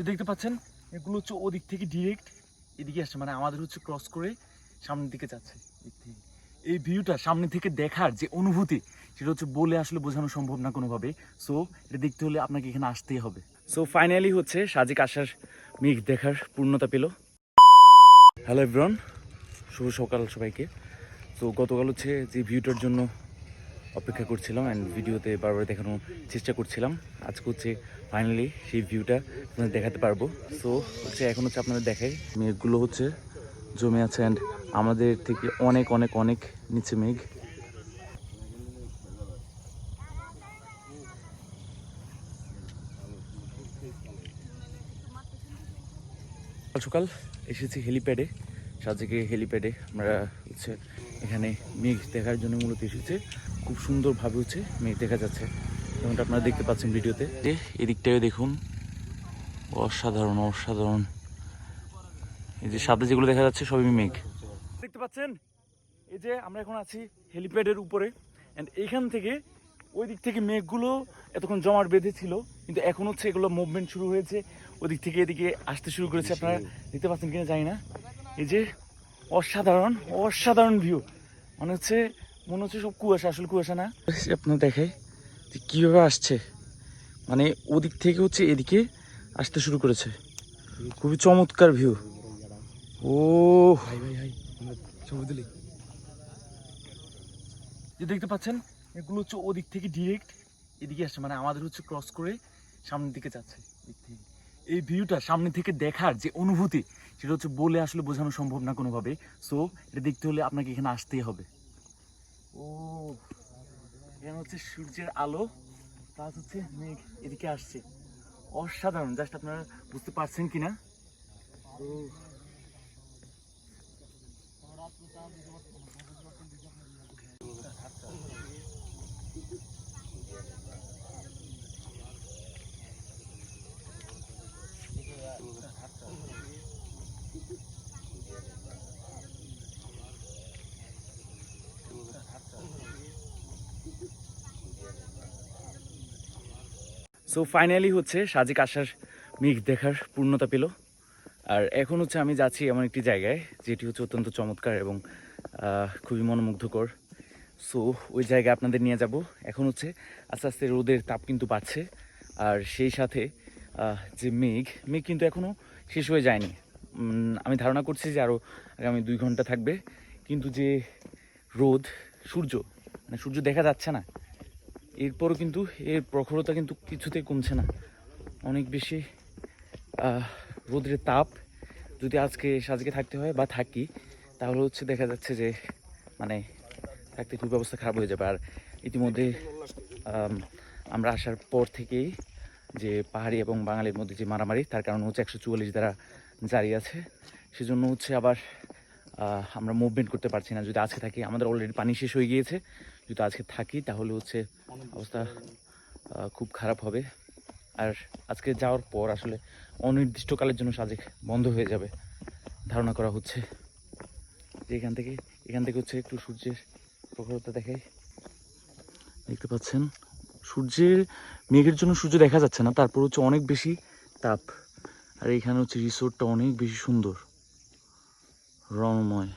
যে দেখতে পাচ্ছেন, এগুলো হচ্ছে ওদিক থেকে ডিরেক্ট এদিকে আসছে মানে আমাদের হচ্ছে ক্রস করে সামনের দিকে যাচ্ছে। এই ভিউটা সামনে থেকে দেখার যে অনুভূতি, সেটা হচ্ছে বলে আসলে বোঝানো সম্ভব না কোনোভাবে। সো এটা দেখতে হলে আপনাকে এখানে আসতেই হবে। সো ফাইনালি হচ্ছে সাজিক আসার মেঘ দেখার পূর্ণতা পেল। হ্যালো এভরন শুভ সকাল সবাইকে। তো গতকাল হচ্ছে যে ভিউটার জন্য অপেক্ষা করছিলাম অ্যান্ড ভিডিওতে বারবার দেখানোর চেষ্টা করছিলাম। আজকে হচ্ছে ফাইনালি সেই ভিউটা আপনাদের দেখাতে পারব। সো হচ্ছে এখন হচ্ছে আপনাদের দেখাই। মেঘগুলো হচ্ছে জমে আছে অ্যান্ড আমাদের থেকে অনেক অনেক অনেক নিচে মেঘ। সকাল এসেছি হেলিপ্যাডে সাজেকে হেলিপ্যাডে আমরা হচ্ছে এখানে মেঘ দেখার জন্য মূলত এসেছে। খুব সুন্দরভাবে হচ্ছে মেঘ দেখা যাচ্ছে। যেমনটা আপনারা দেখতে পাচ্ছেন ভিডিওতে। এ, এদিকটাও দেখুন অসাধারণ অসাধারণ। এই যে সাদা যেগুলো দেখা যাচ্ছে সবই মেঘ। দেখতে পাচ্ছেন? এই যে আমরা এখন আছি হেলিপ্যাডের উপরে। অ্যান্ড এইখান থেকে ওই দিক থেকে মেঘগুলো এতক্ষণ জমাট বেঁধে ছিল কিন্তু এখন হচ্ছে এগুলো মুভমেন্ট শুরু হয়েছে। ওদিক থেকে এদিকে আসতে শুরু করেছে আপনারা দেখতে পাচ্ছেন কিনা জানি না। এই যে অসাধারণ অসাধারণ ভিউ মনে হচ্ছে মনে হচ্ছে সব কুয়াশা আসলে কুয়াশা না? আপনার দেখাই যে কীভাবে আসছে। মানে ওদিক থেকে হচ্ছে এদিকে আসতে শুরু করেছে। খুবই চমৎকার ভিউ ও ভাই ভাই ভাই ছবি তুলি। যে দেখতে পাচ্ছেন এগুলো হচ্ছে ওদিক থেকে ডিরেক্ট এদিকে আসছে। মানে আমাদের হচ্ছে ক্রস করে সামনের দিকে যাচ্ছে। এদিক থেকে। এই ভিউটা সামনে থেকে দেখার যে অনুভূতি, সেটা হচ্ছে বলে আসলে বোঝানো সম্ভব না কোনোভাবে সো এটা দেখতে হলে আপনাকে এখানে আসতেই হবে। ও, এখানে হচ্ছে সূর্যের আলো প্লাস হচ্ছে মেঘ এদিকে আসছে। অসাধারণ জাস্ট আপনারা বুঝতে পারছেন কিনা? ও। সো ফাইনালি হচ্ছে সাজিক আসার মেঘ দেখার পূর্ণতা পেল। আর এখন হচ্ছে আমি যাচ্ছি এমন একটি জায়গায়, যেটি হচ্ছে অত্যন্ত চমৎকার এবং খুবই মনোমুগ্ধকর। সো ওই জায়গায় আপনাদের নিয়ে যাব। এখন হচ্ছে আস্তে আস্তে রোদের তাপ কিন্তু বাড়ছে। আর সেই সাথে যে মেঘ মেঘ কিন্তু এখনও শেষ হয়ে যায়নি। আমি ধারণা করছি যে আরও আগামী দুই ঘণ্টা থাকবে। কিন্তু যে রোদ, সূর্য মানে সূর্য দেখা যাচ্ছে না এরপরও কিন্তু এর প্রখরতা কিন্তু কিছুতেই কমছে না। অনেক বেশি রোদের তাপ। যদি আজকে সাজকে থাকতে হয় বা থাকি, তাহলে হচ্ছে দেখা যাচ্ছে যে মানে থাকতে খুব অবস্থা খারাপ হয়ে যাবে। আর ইতিমধ্যে আমরা আসার পর থেকেই যে পাহাড়ি এবং বাঙালির মধ্যে যে মারামারি, তার কারণে হচ্ছে একশো চুয়াল্লিশ দ্বারা জারি আছে। সেজন্য হচ্ছে আবার আমরা মুভমেন্ট করতে পারছি না। যদি আজকে থাকি, আমাদের অলরেডি পানি শেষ হয়ে গিয়েছে। যদি আজকে থাকি, তাহলে হচ্ছে অবস্থা খুব খারাপ হবে। আর আজকে যাওয়ার পর আসলে অনির্দিষ্টকালের জন্য সাজেক বন্ধ হয়ে যাবে, ধারণা করা হচ্ছে। যে এখান থেকে এখান থেকে হচ্ছে একটু সূর্যের প্রখরতা দেখাই। দেখতে পাচ্ছেন, সূর্যের, মেঘের জন্য সূর্য দেখা যাচ্ছে না, তারপর হচ্ছে অনেক বেশি তাপ। আর এখানে হচ্ছে রিসোর্টটা অনেক বেশি সুন্দর। রমণময়।